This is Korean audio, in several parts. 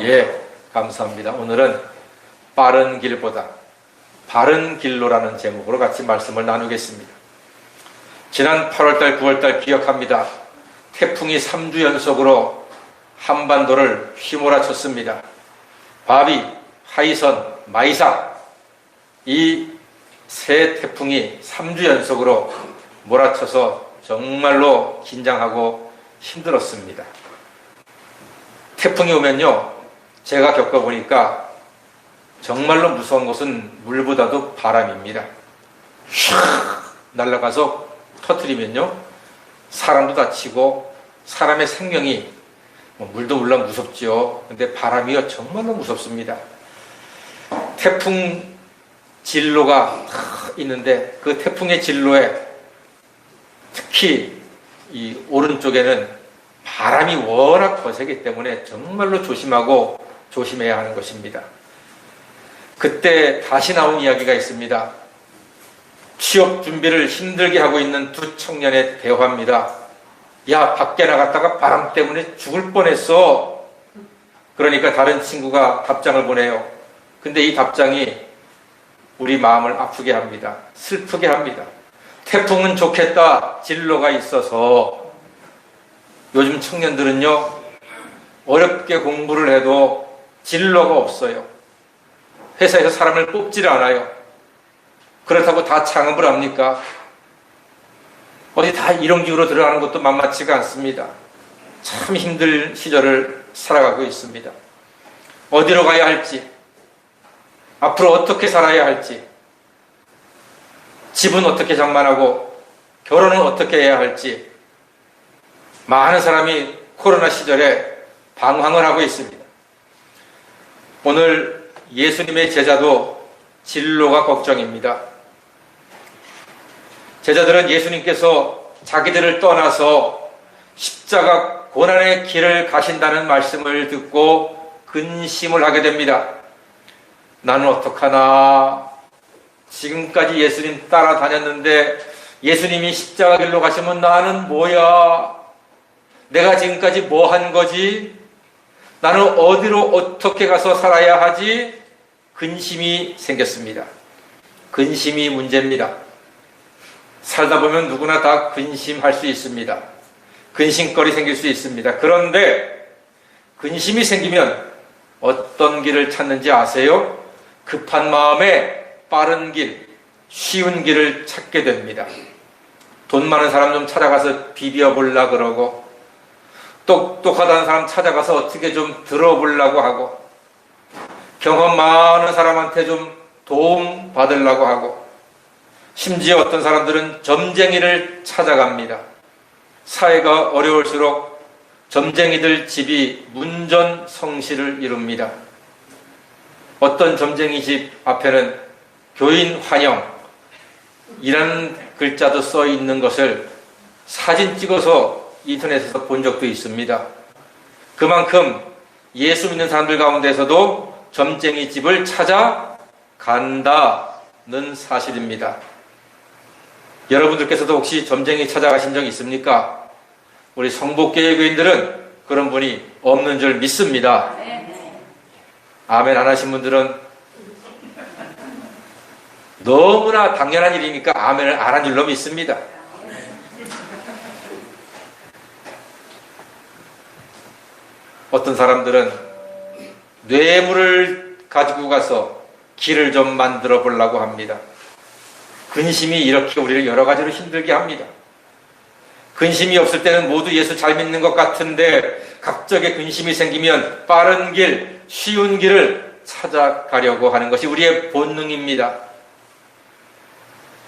예, 감사합니다. 오늘은 빠른 길보다 바른 길로라는 제목으로 같이 말씀을 나누겠습니다. 지난 8월달, 9월달 기억합니다. 태풍이 3주 연속으로 한반도를 휘몰아쳤습니다. 바비, 하이선, 마이사 이 세 태풍이 3주 연속으로 몰아쳐서 정말로 긴장하고 힘들었습니다. 태풍이 오면요, 제가 겪어보니까 정말로 무서운 것은 물보다도 바람입니다. 샥 날아가서 터트리면요, 사람도 다치고 사람의 생명이 뭐 물도 물론 무섭지요. 근데 바람이요 정말로 무섭습니다. 태풍 진로가 있는데 그 태풍의 진로에 특히 이 오른쪽에는 바람이 워낙 거세기 때문에 정말로 조심하고 조심해야 하는 것입니다. 그때 다시 나온 이야기가 있습니다. 취업 준비를 힘들게 하고 있는 두 청년의 대화입니다. 야, 밖에 나갔다가 바람 때문에 죽을 뻔했어. 그러니까 다른 친구가 답장을 보내요. 근데 이 답장이 우리 마음을 아프게 합니다. 슬프게 합니다. 태풍은 좋겠다. 진로가 있어서 요즘 청년들은요, 어렵게 공부를 해도 진로가 없어요. 회사에서 사람을 뽑지를 않아요. 그렇다고 다 창업을 합니까? 어디 다 이런 기후로 들어가는 것도 만만치가 않습니다. 참 힘든 시절을 살아가고 있습니다. 어디로 가야 할지, 앞으로 어떻게 살아야 할지, 집은 어떻게 장만하고, 결혼은 어떻게 해야 할지, 많은 사람이 코로나 시절에 방황을 하고 있습니다. 오늘 예수님의 제자도 진로가 걱정입니다. 제자들은 예수님께서 자기들을 떠나서 십자가 고난의 길을 가신다는 말씀을 듣고 근심을 하게 됩니다. 나는 어떡하나? 지금까지 예수님 따라다녔는데 예수님이 십자가 길로 가시면 나는 뭐야? 내가 지금까지 뭐 한 거지? 나는 어디로 어떻게 가서 살아야 하지? 근심이 생겼습니다. 근심이 문제입니다. 살다 보면 누구나 다 근심할 수 있습니다. 근심거리 생길 수 있습니다. 그런데 근심이 생기면 어떤 길을 찾는지 아세요? 급한 마음에 빠른 길, 쉬운 길을 찾게 됩니다. 돈 많은 사람 좀 찾아가서 비벼보려 그러고, 똑똑하다는 사람 찾아가서 어떻게 좀 들어보려고 하고, 경험 많은 사람한테 좀 도움 받으려고 하고, 심지어 어떤 사람들은 점쟁이를 찾아갑니다. 사회가 어려울수록 점쟁이들 집이 문전 성시를 이룹니다. 어떤 점쟁이 집 앞에는 교인 환영 이라는 글자도 써 있는 것을 사진 찍어서 인터넷에서 본 적도 있습니다. 그만큼 예수 믿는 사람들 가운데서도 점쟁이 집을 찾아간다는 사실입니다. 여러분들께서도 혹시 점쟁이 찾아가신 적 있습니까? 우리 성복교회 교인들은 그런 분이 없는 줄 믿습니다. 아멘 안 하신 분들은 너무나 당연한 일이니까 아멘을 안 한 줄로 믿습니다. 어떤 사람들은 뇌물을 가지고 가서 길을 좀 만들어 보려고 합니다. 근심이 이렇게 우리를 여러 가지로 힘들게 합니다. 근심이 없을 때는 모두 예수 잘 믿는 것 같은데 갑자기 근심이 생기면 빠른 길, 쉬운 길을 찾아가려고 하는 것이 우리의 본능입니다.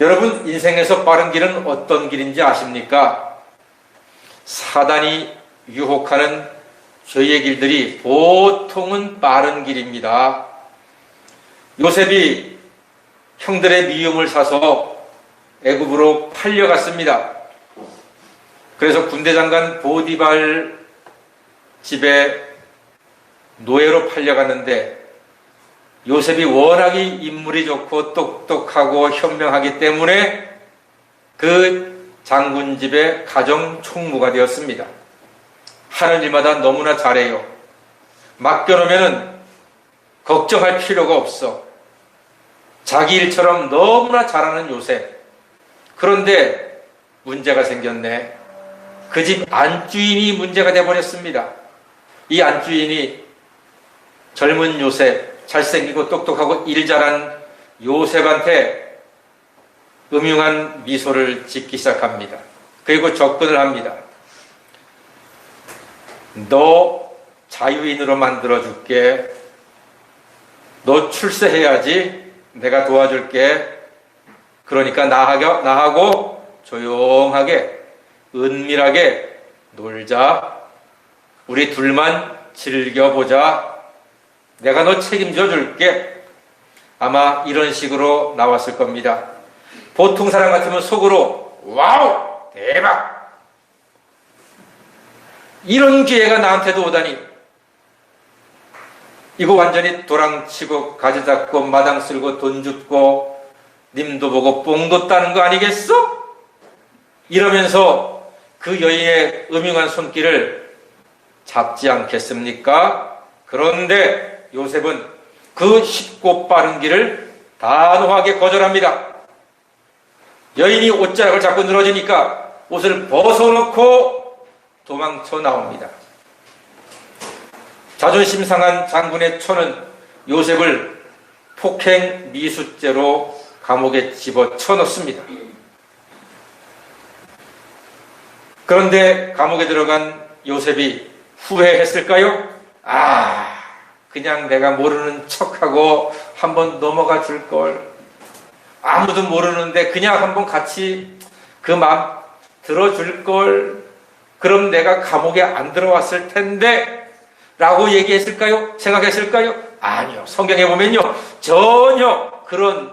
여러분, 인생에서 빠른 길은 어떤 길인지 아십니까? 사단이 유혹하는 죄의 길들이 보통은 빠른 길입니다. 요셉이 형들의 미움을 사서 애굽으로 팔려갔습니다. 그래서 군대 장관 보디발 집에 노예로 팔려갔는데 요셉이 워낙에 인물이 좋고 똑똑하고 현명하기 때문에 그 장군 집의 가정 총무가 되었습니다. 하는 일마다 너무나 잘해요. 맡겨놓으면은 걱정할 필요가 없어. 자기 일처럼 너무나 잘하는 요셉. 그런데 문제가 생겼네. 그 집 안주인이 문제가 돼버렸습니다. 이 안주인이 젊은 요셉, 잘생기고 똑똑하고 일 잘한 요셉한테 음흉한 미소를 짓기 시작합니다. 그리고 접근을 합니다. 너 자유인으로 만들어 줄게. 너 출세해야지. 내가 도와줄게. 그러니까 나하고, 나하고 조용하게, 은밀하게 놀자. 우리 둘만 즐겨보자. 내가 너 책임져 줄게. 아마 이런 식으로 나왔을 겁니다. 보통 사람 같으면 속으로, 와우! 대박! 이런 기회가 나한테도 오다니. 이거 완전히 도랑치고 가지 잡고 마당 쓸고 돈 줍고 님도 보고 뽕도 따는 거 아니겠어? 이러면서 그 여인의 음흉한 손길을 잡지 않겠습니까? 그런데 요셉은 그 쉽고 빠른 길을 단호하게 거절합니다. 여인이 옷자락을 잡고 늘어지니까 옷을 벗어놓고 도망쳐 나옵니다. 자존심 상한 장군의 처는 요셉을 폭행 미수죄로 감옥에 집어 쳐 넣습니다. 그런데 감옥에 들어간 요셉이 후회했을까요? 아, 그냥 내가 모르는 척하고 한번 넘어가 줄 걸. 아무도 모르는데 그냥 한번 같이 그 마음 들어줄 걸. 그럼 내가 감옥에 안 들어왔을 텐데. 라고 얘기했을까요? 생각했을까요? 아니요. 성경에 보면요. 전혀 그런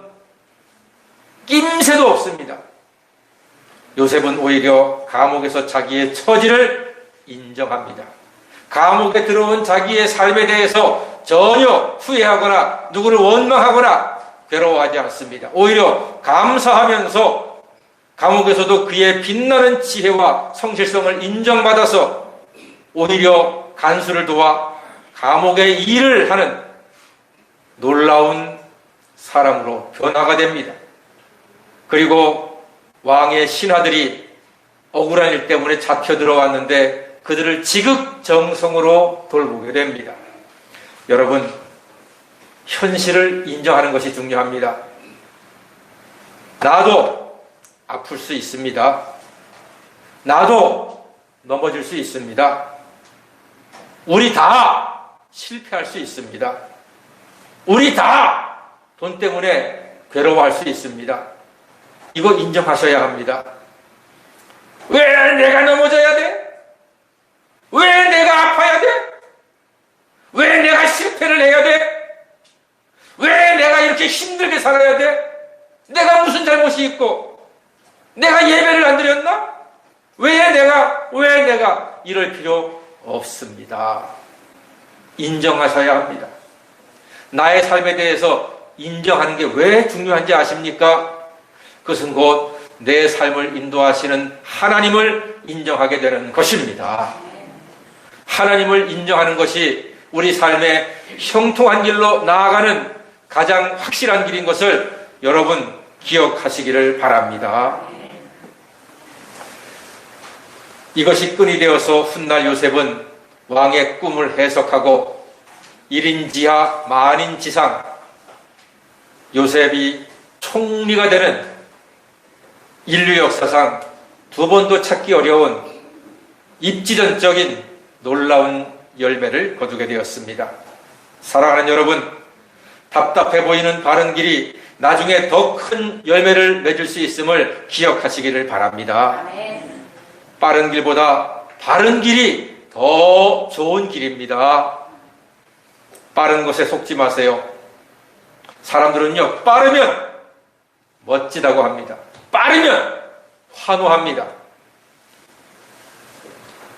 낌새도 없습니다. 요셉은 오히려 감옥에서 자기의 처지를 인정합니다. 감옥에 들어온 자기의 삶에 대해서 전혀 후회하거나 누구를 원망하거나 괴로워하지 않습니다. 오히려 감사하면서 감옥에서도 그의 빛나는 지혜와 성실성을 인정받아서 오히려 간수를 도와 감옥의 일을 하는 놀라운 사람으로 변화가 됩니다. 그리고 왕의 신하들이 억울한 일 때문에 잡혀 들어왔는데 그들을 지극정성으로 돌보게 됩니다. 여러분, 현실을 인정하는 것이 중요합니다. 나도 아플 수 있습니다. 나도 넘어질 수 있습니다. 우리 다 실패할 수 있습니다. 우리 다 돈 때문에 괴로워할 수 있습니다. 이거 인정하셔야 합니다. 왜 내가 넘어져야 돼? 왜 내가 아파야 돼? 왜 내가 실패를 해야 돼? 왜 내가 이렇게 힘들게 살아야 돼? 내가 무슨 잘못이 있고, 내가 예배를 안 드렸나? 왜 내가, 왜 내가 이럴 필요 없습니다. 인정하셔야 합니다. 나의 삶에 대해서 인정하는 게 왜 중요한지 아십니까? 그것은 곧 내 삶을 인도하시는 하나님을 인정하게 되는 것입니다. 하나님을 인정하는 것이 우리 삶의 형통한 길로 나아가는 가장 확실한 길인 것을 여러분 기억하시기를 바랍니다. 이것이 끈이 되어서 훗날 요셉은 왕의 꿈을 해석하고 1인 지하 만인 지상 요셉이 총리가 되는 인류 역사상 두 번도 찾기 어려운 입지전적인 놀라운 열매를 거두게 되었습니다. 사랑하는 여러분, 답답해 보이는 바른 길이 나중에 더 큰 열매를 맺을 수 있음을 기억하시기를 바랍니다. 빠른 길보다 바른 길이 더 좋은 길입니다. 빠른 것에 속지 마세요. 사람들은요, 빠르면 멋지다고 합니다. 빠르면 환호합니다.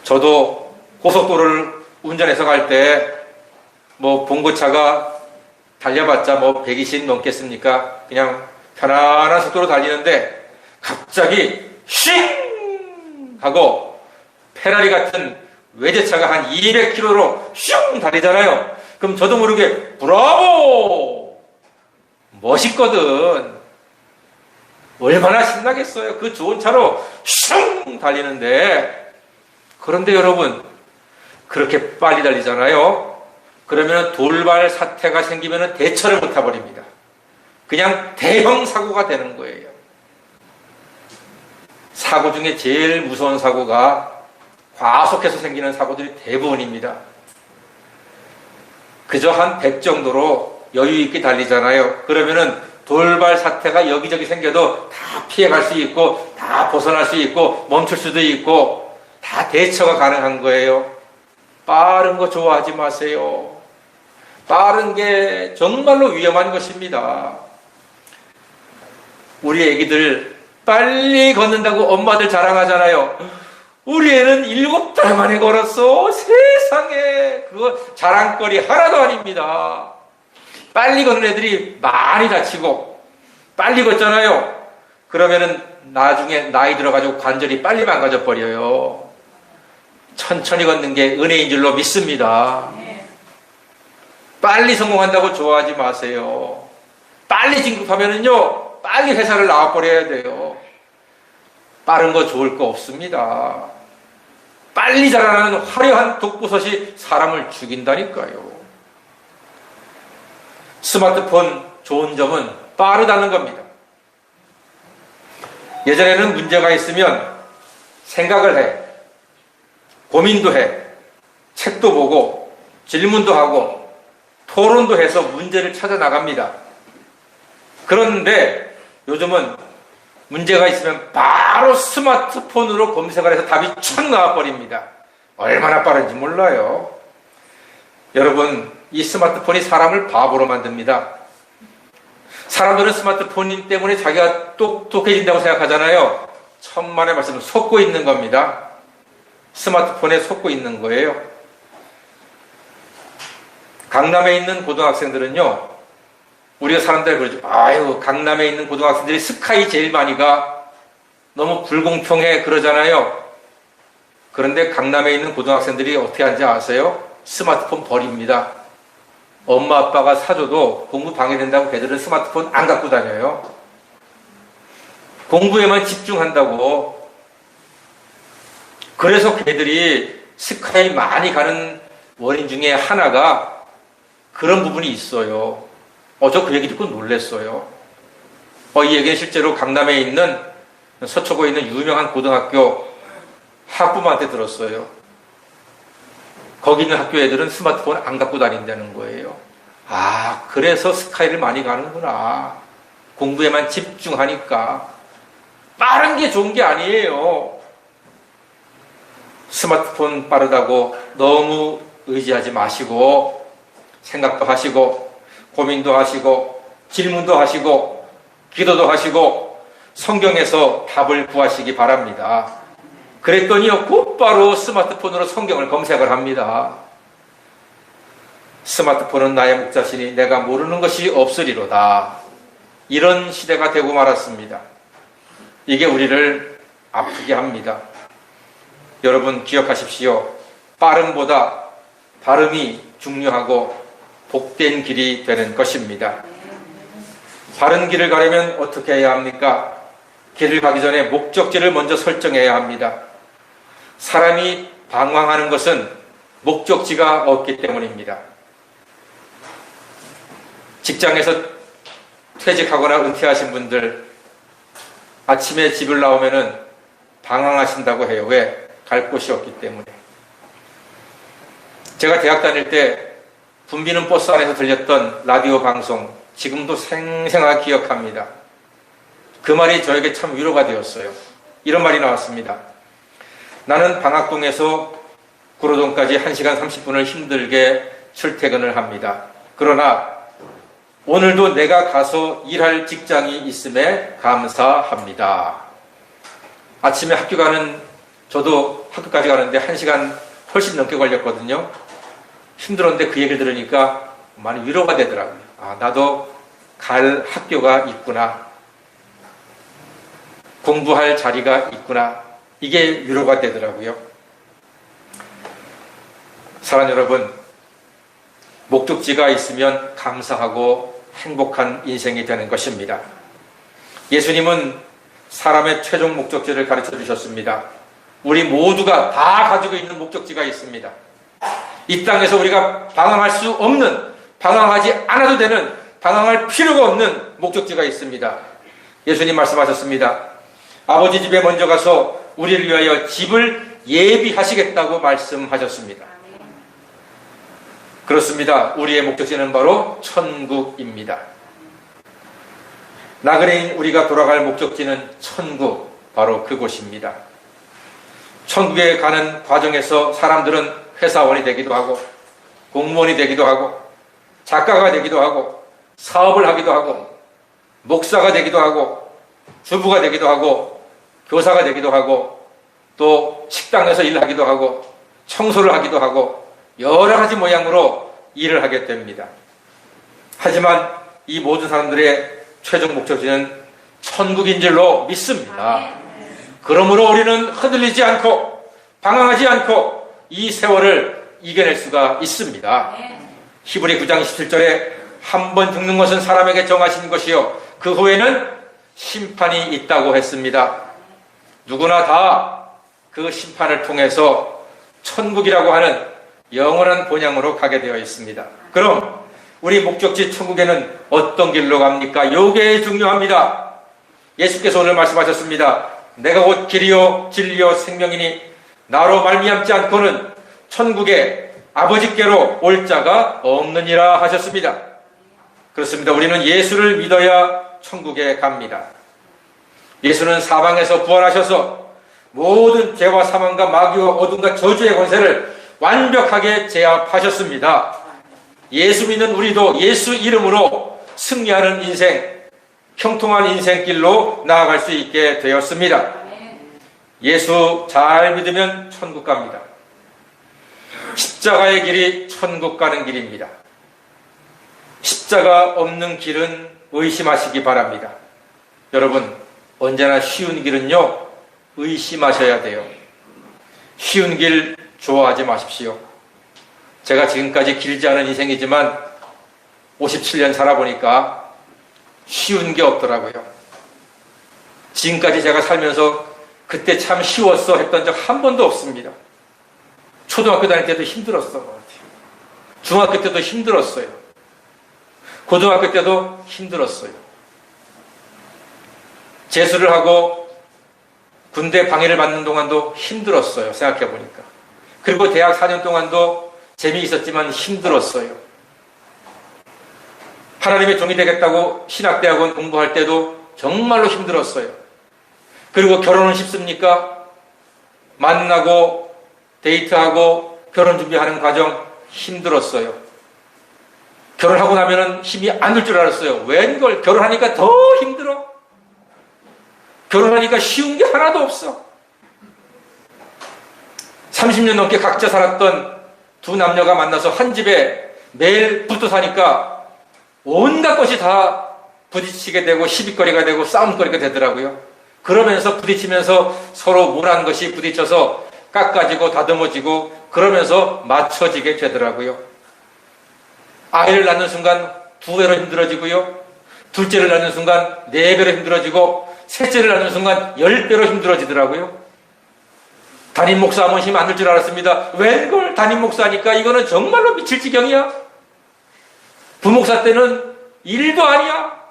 저도 고속도로를 운전해서 갈 때, 뭐, 봉고차가 달려봤자 뭐, 120 넘겠습니까? 그냥 편안한 속도로 달리는데, 갑자기, 쉥! 하고, 페라리 같은 외제차가 한 200km로 슝 달리잖아요. 그럼 저도 모르게 브라보! 멋있거든. 얼마나 신나겠어요. 그 좋은 차로 슝 달리는데. 그런데 여러분, 그렇게 빨리 달리잖아요. 그러면 돌발 사태가 생기면 대처를 못 해버립니다. 그냥 대형 사고가 되는 거예요. 사고 중에 제일 무서운 사고가 과속해서 생기는 사고들이 대부분입니다. 그저 한 100 정도로 여유 있게 달리잖아요. 그러면은 돌발 사태가 여기저기 생겨도 다 피해갈 수 있고, 다 벗어날 수 있고, 멈출 수도 있고, 다 대처가 가능한 거예요. 빠른 거 좋아하지 마세요. 빠른 게 정말로 위험한 것입니다. 우리 애기들 빨리 걷는다고 엄마들 자랑하잖아요. 우리 애는 일곱 달 만에 걸었어. 세상에. 그거 자랑거리 하나도 아닙니다. 빨리 걷는 애들이 많이 다치고, 빨리 걷잖아요. 그러면은 나중에 나이 들어가지고 관절이 빨리 망가져 버려요. 천천히 걷는 게 은혜인 줄로 믿습니다. 빨리 성공한다고 좋아하지 마세요. 빨리 진급하면은요, 빨리 회사를 나와버려야 돼요. 빠른 거 좋을 거 없습니다. 빨리 자라나는 화려한 독버섯이 사람을 죽인다니까요. 스마트폰 좋은 점은 빠르다는 겁니다. 예전에는 문제가 있으면 생각을 해, 고민도 해, 책도 보고, 질문도 하고, 토론도 해서 문제를 찾아 나갑니다. 그런데 요즘은 문제가 있으면 바 로 스마트폰으로 검색을 해서 답이 촥 나와버립니다. 얼마나 빠른지 몰라요. 여러분, 이 스마트폰이 사람을 바보로 만듭니다. 사람들은 스마트폰 때문에 자기가 똑똑해진다고 생각하잖아요. 천만의 말씀 속고 있는 겁니다. 스마트폰에 속고 있는 거예요. 강남에 있는 고등학생들은요, 우리가 사람들 그러죠. 아유, 강남에 있는 고등학생들이 스카이 제일 많이 가. 너무 불공평해. 그러잖아요. 그런데 강남에 있는 고등학생들이 어떻게 하는지 아세요? 스마트폰 버립니다. 엄마 아빠가 사줘도 공부 방해된다고 걔들은 스마트폰 안 갖고 다녀요. 공부에만 집중한다고. 그래서 걔들이 스카이 많이 가는 원인 중에 하나가 그런 부분이 있어요. 어, 저 그 얘기 듣고 놀랬어요. 어, 이 얘기는 실제로 강남에 있는 서초구에 있는 유명한 고등학교 학부모한테 들었어요. 거기 있는 학교 애들은 스마트폰 안 갖고 다닌다는 거예요. 아, 그래서 스카이를 많이 가는구나. 공부에만 집중하니까. 빠른 게 좋은 게 아니에요. 스마트폰 빠르다고 너무 의지하지 마시고, 생각도 하시고, 고민도 하시고, 질문도 하시고, 기도도 하시고, 성경에서 답을 구하시기 바랍니다. 그랬더니요, 곧바로 스마트폰으로 성경을 검색을 합니다. 스마트폰은 나의 목자시니 내가 모르는 것이 없으리로다. 이런 시대가 되고 말았습니다. 이게 우리를 아프게 합니다. 여러분 기억하십시오. 빠름보다 발음이 중요하고 복된 길이 되는 것입니다. 바른 길을 가려면 어떻게 해야 합니까? 길을 가기 전에 목적지를 먼저 설정해야 합니다. 사람이 방황하는 것은 목적지가 없기 때문입니다. 직장에서 퇴직하거나 은퇴하신 분들 아침에 집을 나오면은 방황하신다고 해요. 왜? 갈 곳이 없기 때문에. 제가 대학 다닐 때 붐비는 버스 안에서 들렸던 라디오 방송 지금도 생생하게 기억합니다. 그 말이 저에게 참 위로가 되었어요. 이런 말이 나왔습니다. 나는 방학동에서 구로동까지 1시간 30분을 힘들게 출퇴근을 합니다. 그러나 오늘도 내가 가서 일할 직장이 있음에 감사합니다. 아침에 학교 가는, 저도 학교까지 가는데 1시간 훨씬 넘게 걸렸거든요. 힘들었는데 그 얘기를 들으니까 많이 위로가 되더라고요. 아, 나도 갈 학교가 있구나. 공부할 자리가 있구나. 이게 위로가 되더라고요. 사랑 여러분, 목적지가 있으면 감사하고 행복한 인생이 되는 것입니다. 예수님은 사람의 최종 목적지를 가르쳐 주셨습니다. 우리 모두가 다 가지고 있는 목적지가 있습니다. 이 땅에서 우리가 방황할 수 없는, 방황하지 않아도 되는, 방황할 필요가 없는 목적지가 있습니다. 예수님 말씀하셨습니다. 아버지 집에 먼저 가서 우리를 위하여 집을 예비하시겠다고 말씀하셨습니다. 그렇습니다. 우리의 목적지는 바로 천국입니다. 나그네인 우리가 돌아갈 목적지는 천국, 바로 그곳입니다. 천국에 가는 과정에서 사람들은 회사원이 되기도 하고, 공무원이 되기도 하고, 작가가 되기도 하고, 사업을 하기도 하고, 목사가 되기도 하고, 주부가 되기도 하고, 교사가 되기도 하고, 또 식당에서 일하기도 하고, 청소를 하기도 하고, 여러 가지 모양으로 일을 하게 됩니다. 하지만 이 모든 사람들의 최종 목적지는 천국인 줄로 믿습니다. 그러므로 우리는 흔들리지 않고 방황하지 않고 이 세월을 이겨낼 수가 있습니다. 히브리 9장 17절에 한 번 죽는 것은 사람에게 정하신 것이요 그 후에는 심판이 있다고 했습니다. 누구나 다 그 심판을 통해서 천국이라고 하는 영원한 본향으로 가게 되어 있습니다. 그럼 우리 목적지 천국에는 어떤 길로 갑니까? 요게 중요합니다. 예수께서 오늘 말씀하셨습니다. 내가 곧 길이요 진리요 생명이니 나로 말미암지 않고는 천국에 아버지께로 올 자가 없느니라 하셨습니다. 그렇습니다. 우리는 예수를 믿어야 천국에 갑니다. 예수는 사방에서 부활하셔서 모든 죄와 사망과 마귀와 어둠과 저주의 권세를 완벽하게 제압하셨습니다. 예수 믿는 우리도 예수 이름으로 승리하는 인생, 형통한 인생길로 나아갈 수 있게 되었습니다. 예수 잘 믿으면 천국 갑니다. 십자가의 길이 천국 가는 길입니다. 십자가 없는 길은 의심하시기 바랍니다. 여러분, 언제나 쉬운 길은요, 의심하셔야 돼요. 쉬운 길 좋아하지 마십시오. 제가 지금까지 길지 않은 인생이지만 57년 살아보니까 쉬운 게 없더라고요. 지금까지 제가 살면서 그때 참 쉬웠어 했던 적 한 번도 없습니다. 초등학교 다닐 때도 힘들었어. 중학교 때도 힘들었어요. 고등학교 때도 힘들었어요. 재수를 하고 군대 방해를 받는 동안도 힘들었어요. 생각해 보니까. 그리고 대학 4년 동안도 재미있었지만 힘들었어요. 하나님의 종이 되겠다고 신학대학원 공부할 때도 정말로 힘들었어요. 그리고 결혼은 쉽습니까? 만나고 데이트하고 결혼 준비하는 과정 힘들었어요. 결혼하고 나면은 힘이 안 들 줄 알았어요. 웬걸 결혼하니까 더 힘들어. 결혼하니까 쉬운 게 하나도 없어. 30년 넘게 각자 살았던 두 남녀가 만나서 한 집에 매일 붙어 사니까 온갖 것이 다 부딪히게 되고 시비거리가 되고 싸움거리가 되더라고요. 그러면서 부딪히면서 서로 모난 것이 부딪혀서 깎아지고 다듬어지고 그러면서 맞춰지게 되더라고요. 아이를 낳는 순간 두 배로 힘들어지고요. 둘째를 낳는 순간 네 배로 힘들어지고 셋째를 낳는 순간 열 배로 힘들어지더라고요. 담임 목사 하면 힘 안 들 줄 알았습니다. 웬걸 담임 목사니까 이거는 정말로 미칠 지경이야. 부목사 때는 일도 아니야.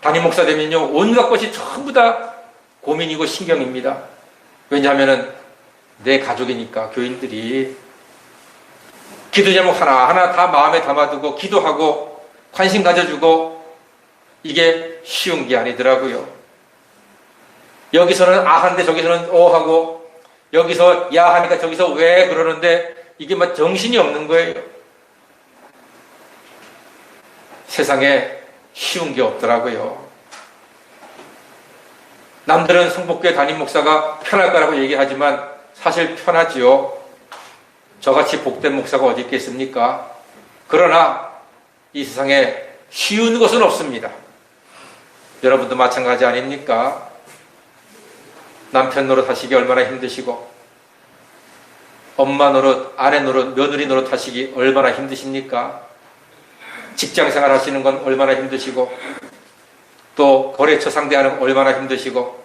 담임 목사 되면요 온갖 것이 전부 다 고민이고 신경입니다. 왜냐하면은 내 가족이니까 교인들이 기도 제목 하나 하나 다 마음에 담아두고 기도하고 관심 가져주고 이게 쉬운 게 아니더라고요. 여기서는 아 하는데 저기서는 오 하고 여기서 야 하니까 저기서 왜 그러는데 이게 막 정신이 없는 거예요. 세상에 쉬운 게 없더라고요. 남들은 성복교회 담임 목사가 편할 거라고 얘기하지만 사실 편하지요. 저같이 복된 목사가 어디 있겠습니까? 그러나 이 세상에 쉬운 것은 없습니다. 여러분도 마찬가지 아닙니까? 남편 노릇 하시기 얼마나 힘드시고 엄마 노릇, 아내 노릇, 며느리 노릇 하시기 얼마나 힘드십니까? 직장 생활 하시는 건 얼마나 힘드시고, 또 거래처 상대하는 건 얼마나 힘드시고,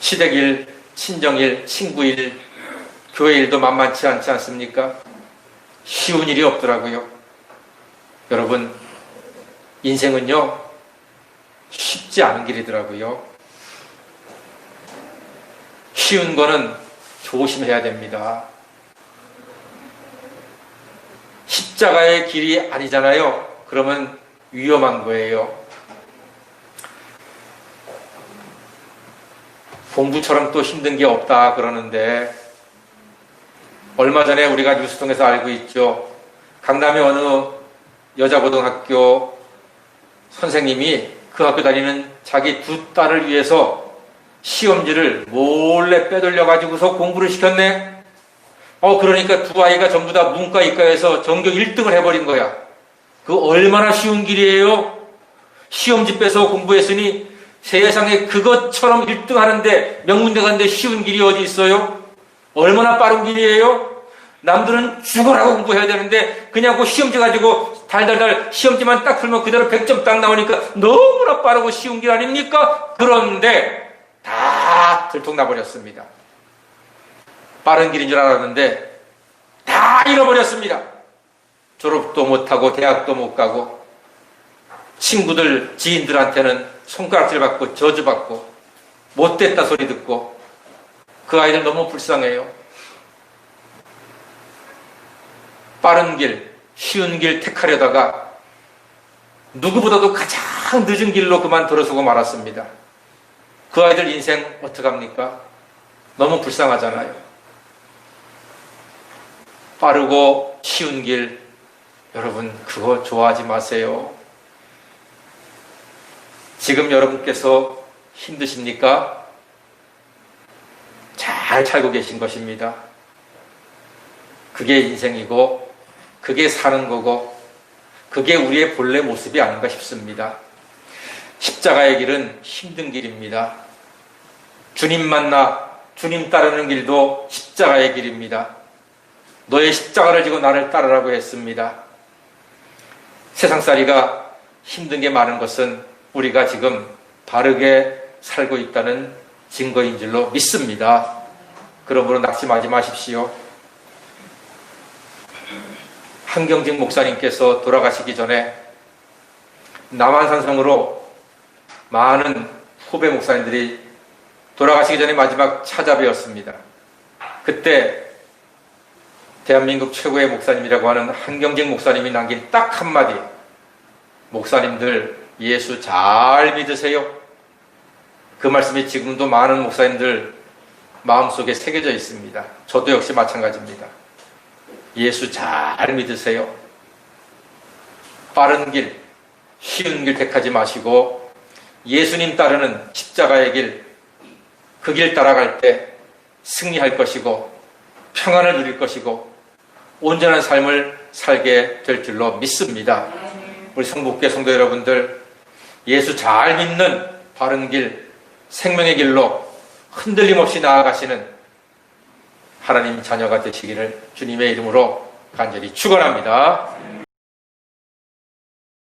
시댁일, 친정일, 친구일, 교회 일도 만만치 않지 않습니까? 쉬운 일이 없더라고요. 여러분, 인생은요, 쉽지 않은 길이더라고요. 쉬운 거는 조심해야 됩니다. 십자가의 길이 아니잖아요. 그러면 위험한 거예요. 공부처럼 또 힘든 게 없다 그러는데 얼마 전에 우리가 뉴스 통해서 알고 있죠. 강남의 어느 여자고등학교 선생님이 그 학교 다니는 자기 두 딸을 위해서 시험지를 몰래 빼돌려 가지고서 공부를 시켰네. 어 그러니까 두 아이가 전부 다 문과 이과에서 전교 1등을 해버린 거야. 그 얼마나 쉬운 길이에요? 시험지 빼서 공부했으니 세상에 그것처럼 1등 하는데 명문대 가는데 쉬운 길이 어디 있어요? 얼마나 빠른 길이에요? 남들은 죽어라고 공부해야 되는데 그냥 그 시험지 가지고 달달달 시험지만 딱 풀면 그대로 100점 딱 나오니까 너무나 빠르고 쉬운 길 아닙니까? 그런데 다 들통나버렸습니다. 빠른 길인 줄 알았는데 다 잃어버렸습니다. 졸업도 못하고 대학도 못 가고 친구들 지인들한테는 손가락질 받고 저주받고 못됐다 소리 듣고 그 아이들 너무 불쌍해요. 빠른 길, 쉬운 길 택하려다가 누구보다도 가장 늦은 길로 그만 들어서고 말았습니다. 그 아이들 인생 어떡합니까? 너무 불쌍하잖아요. 빠르고 쉬운 길, 여러분, 그거 좋아하지 마세요. 지금 여러분께서 힘드십니까? 잘 살고 계신 것입니다. 그게 인생이고, 그게 사는 거고, 그게 우리의 본래 모습이 아닌가 싶습니다. 십자가의 길은 힘든 길입니다. 주님 만나, 주님 따르는 길도 십자가의 길입니다. 너의 십자가를 지고 나를 따르라고 했습니다. 세상살이가 힘든 게 많은 것은 우리가 지금 바르게 살고 있다는 증거인 줄로 믿습니다. 그러므로 낙심하지 마십시오. 한경직 목사님께서 돌아가시기 전에 남한산성으로 많은 후배 목사님들이 돌아가시기 전에 마지막 찾아뵈었습니다. 그때 대한민국 최고의 목사님이라고 하는 한경직 목사님이 남긴 딱 한마디 목사님들 예수 잘 믿으세요. 그 말씀이 지금도 많은 목사님들 마음속에 새겨져 있습니다. 저도 역시 마찬가지입니다. 예수 잘 믿으세요. 빠른 길, 쉬운 길 택하지 마시고 예수님 따르는 십자가의 길, 그 길 따라갈 때 승리할 것이고 평안을 누릴 것이고 온전한 삶을 살게 될 줄로 믿습니다. 우리 성북교 성도 여러분들 예수 잘 믿는 바른 길, 생명의 길로 흔들림 없이 나아가시는 하나님 자녀가 되시기를 주님의 이름으로 간절히 축원합니다.